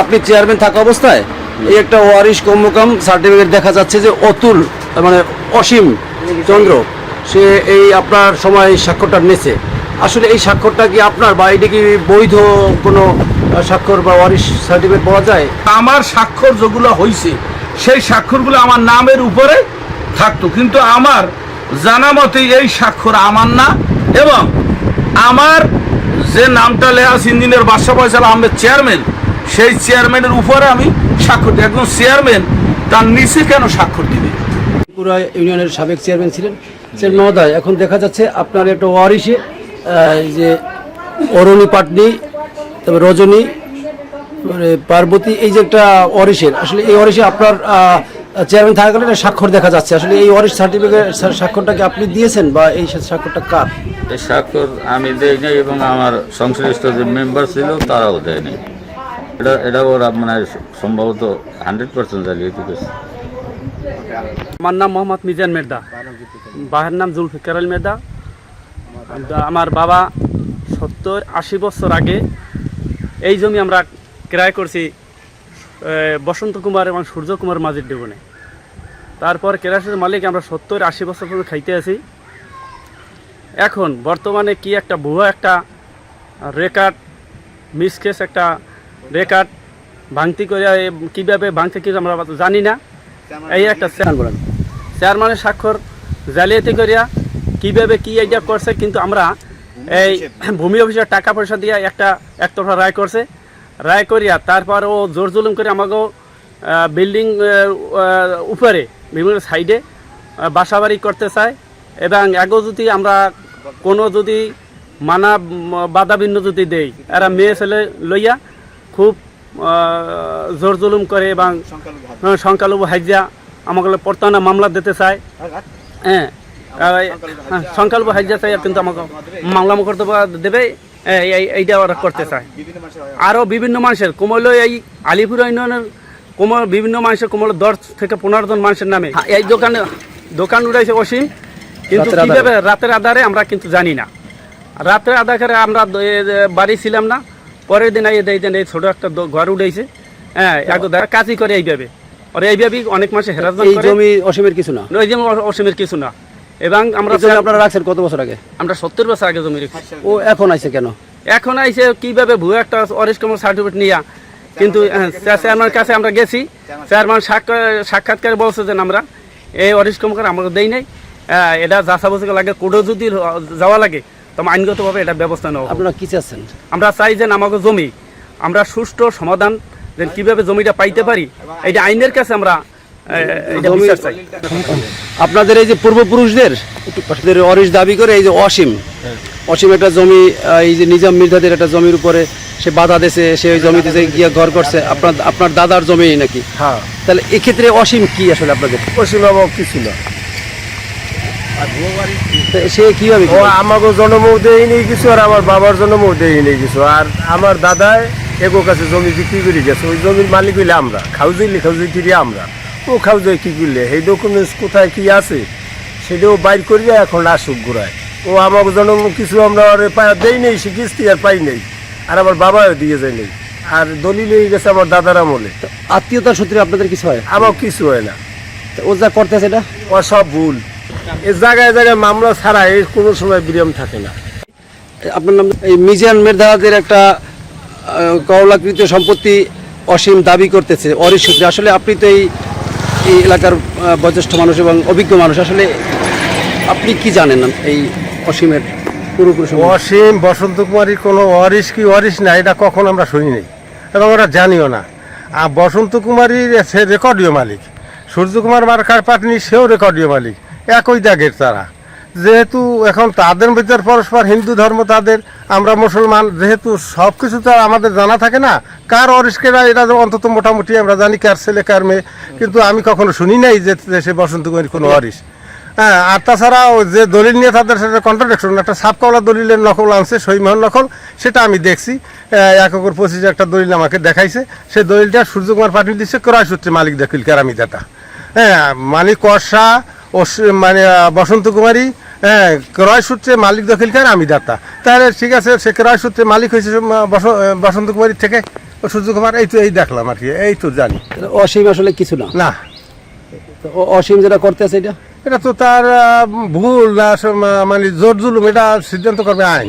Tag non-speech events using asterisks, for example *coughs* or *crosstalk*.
আপনি চেয়ারম্যান থাকা অবস্থায় এই একটা ওয়ারিশ কম্মকাম সার্টিফিকেট দেখা যাচ্ছে যে অতুল মানে অসীম চন্দ্র, সে এই আপনার সময় স্বাক্ষরটা নিয়েছে। আসলে এই স্বাক্ষরটা কি আপনার বা এটা কি বৈধ কোনো স্বাক্ষর বা ওয়ারিশ সার্টিফিকেট পাওয়া যায়? আমার স্বাক্ষর যেগুলো হয়েছে সেই স্বাক্ষরগুলো আমার নামের উপরে থাকতো। কিন্তু আমার জানা মতে এই স্বাক্ষর আমার না এবং আমার যে নামটা আছে ইঞ্জিনিয়ার বাদশা ফয়সাল আহমেদ চেয়ারম্যান সেই চেয়ারম্যানের উপরে আমি স্বাক্ষর দিই। একজন চেয়ারম্যান তার নিচে কেন স্বাক্ষর দিবে? ত্রিপুরা ইউনিয়নের সাবেক চেয়ারম্যান ছিলেন চেয়ারম্যান মহোদয়। এখন দেখা যাচ্ছে আপনার একটা এই যে অরণি পাটনি তবে রজনী মানে পার্বতী এই যে একটা অরিশের আসলে এই অরিশে আপনার চেয়ারম্যান থাকাকালীন একটা স্বাক্ষর দেখা যাচ্ছে। আসলে এই অরিশ সার্টিফিকেট স্বাক্ষরটা কি আপনি দিয়েছেন বা এই স্বাক্ষরটা কার? এই স্বাক্ষর আমি দেই নাই এবং আমার সংশ্লিষ্ট যে মেম্বার ছিল তারাও দেয় নাই এটা এটা ওরা মানে সম্ভবত হান্ড্রেড পার্সেন্ট জালিয়াতি করছে আমার নাম মোহাম্মদ মিজান মের্দা বাহের নাম জুলফিকার আল মের্দা আমার বাবা সত্তর আশি বছর আগে এই জমি আমরা ক্রয় করছি বসন্ত কুমার এবং সূর্য কুমার মাঝির ডেবনে তারপর কেরাসের মালিক আমরা সত্তর আশি বছর পর্যন্ত খাইতে আছি। এখন বর্তমানে কি একটা ভুয়া একটা রেকর্ড মিসকেস একটা রেকর্ড ভাঙতি করে কীভাবে ভাঙতে কি আমরা জানি না। এই একটা বলেন। চেয়ারম্যানের স্বাক্ষর জালিয়াতি করিয়া কীভাবে কি এইটা করছে কিন্তু আমরা এই *coughs* ভূমি অফিসের টাকা পয়সা দিয়ে একটা একতরফা রায় করছে। রায় করিয়া তারপর ও জোর জুলুম করে আমাকে বিল্ডিং উপরে বিভিন্ন সাইডে বাসাবাড়ি করতে চায় এবং এগো যদি আমরা কোনো যদি মানা বাধা বিঘ্ন যদি দেই এরা মেয়ে ছেলে লইয়া খুব জোর জুলুম করে এবং হ্যাঁ, সংখ্যালঘু হাইজা আমাকে প্রত্যানা মামলা দিতে চায়। হ্যাঁ হ্যাঁ, সংখ্যালঘু হাইজা চাই কিন্তু আমাকে মামলা করতে দেবে। এই- এই- এইটা ওরা করতে চায়। আরও বিভিন্ন মানুষের কোমল এই আলিপুর ইউনিয়নের কোমল বিভিন্ন মানুষের কোমল দশ থেকে পনেরো জন মানুষের নামে। এই দোকানে দোকান উড়াইছে অসীম কিন্তু রাতের আধারে। কীভাবে রাতের আধারে আমরা কিন্তু জানি না। রাতের আধারে আমরা বাড়ি ছিলাম না। পরের দিন দেই দেন এই ছোট একটা ঘর উঠেছে হ্যাঁ এক দেখা কাজই করে এইভাবে। আর এইভাবেই অনেক মাসে এই জমি অসীমের কিছু না? ওই যে অ- অসীমের কিছু না। এবং আমরা আপনারা রাখছেন কত বছর আগে? আমরা সত্তর বছর আগে জমি রেখেছি। ও এখন আইছে কেন? এখন আইসে কীভাবে ভুয়া একটা অরেস্ট কমর সার্টিফিকেট নিয়া। কিন্তু হ্যাঁ, চেয়ারম্যানের কাছে আমরা গেছি। চেয়ারম্যান সাক্ষা- সাক্ষাৎকারে বলছে যে আমরা এই অরেস্ট কমকার আমাকে দেই নাই। হ্যাঁ, এটা যাচা বসে লাগে কোর্টে যদি যাওয়া লাগে তবে আইনগতভাবে এটা ব্যবস্থা নেওয়া আপনারা কি চাচ্ছেন? আমরা চাই যে আমাকে জমি আমরা সুষ্ঠু সমাধান যে কীভাবে জমিটা পাইতে পারি এটা আইনের কাছে আমরা আপনাদের এই যে পূর্বপুরুষদের অরিশ দাবি করে এই যে অসীম অসীম একটা জমি এই যে নিজাম মির্জাদের একটা জমির উপরে সে বাধা দিয়েছে সে ওই জমিতে যে গিয়ে ঘর করছে আপনার আপনার দাদার জমি নাকি? হ্যাঁ। তাহলে এক্ষেত্রে অসীম কি আসলে আপনাদের? কিছু না। তা সে কীভাবে ও আমাকে জন্মও দেয় নেই কিছু আর আমার বাবার জন্মও দেয় নেই কিছু। আর আমার দাদায় এগো কাছে জমি বিক্রি করে গেছে। ওই জমির মালিক হইলে আমরা। খাউজাইলে খাউজাই কিরি আমরা। ও খাউজাই কি করলে? এই ডকুমেন্টস কোথায় কি আছে? সেটাও বাইর করিয়া এখন আসুক ঘুরায়। ও আমাকে জন্ম কিছু আমরা পা- দেই নেই সে কিস্তি আর পাই নেই। আর আমার বাবাও দিয়ে যায় নেই। আর দলিল হয়ে গেছে আমার দাদার আমলে। আত্মীয়তার সূত্রে আপনাদের কিছু হয়? আমার কিছু হয় না। ও যা করতেছে এটা? ও সব ভুল। জায়গায় জায়গায় মামলা ছাড়া এর কোনো সময় বিরাম থাকে না। আপনার নাম? এই মিজান মেধাদের একটা আহ, কওলাকৃত সম্পত্তি অসীম দাবি করতেছে অরিশ সূত্রে আসলে আপনি তো এই এই এলাকার বয়োজ্যেষ্ঠ মানুষ এবং অভিজ্ঞ মানুষ। আসলে আপনি কি জানেন এই অসীমের পুরোপুরি অসীম বসন্ত কুমারীর কোনো অরিস কি অরিস না এটা কখন আমরা শুনি নাই। এবং ওরা জানিও না। আর বসন্ত কুমারীর সে রেকর্ডীয় মালিক। সূর্যকুমার মার্কার পাটনি সেও রেকর্ডীয় মালিক। একই দাগের তারা। যেহেতু এখন তাদের ভিতর পরস্পর হিন্দু ধর্ম তাদের, আমরা মুসলমান, যেহেতু সব কিছু তো আমাদের জানা থাকে না, কার অরিসকেরা এটা অন্তত মোটামুটি আমরা জানি কার ছেলে, কার মেয়ে, কিন্তু আমি কখনো শুনি নাই যে সে বসন্ত কুমারীর কোনো অরিস। হ্যাঁ আর তাছাড়া যে দলিল নিয়ে তাদের সাথে কন্ট্রাডিকশন একটা সাপকাওলা দলিলের নকল আনছে সইমহল নকল, সেটা আমি দেখছি। এক একর পঁচিশে একটা দলিল আমাকে দেখাইছে সেই দলিলটা সূর্যকুমার পাঠিয়ে দিচ্ছে ক্রয় সূত্রে মালিক দখিল কেরামি দাতা হ্যাঁ মালিক স- মানে বসন্ত কুমারী হ্যাঁ ক্রয় সূত্রে মালিক দখিলকার আমি দাতা। তাহলে ঠিক আছে সে ক্রয় সূত্রে মালিক হয়েছে বসন্ত কুমারীর থেকে। সূর্য কুমার এই তো এই দেখলাম আর কি এই তো জানি। অসীম আসলে কিছু না? না। তো অসীম যেটা করতে আছে এটা? এটা তো তার ভুল না মানে জোর জুলুম এটা সিদ্ধান্ত করবে আইন।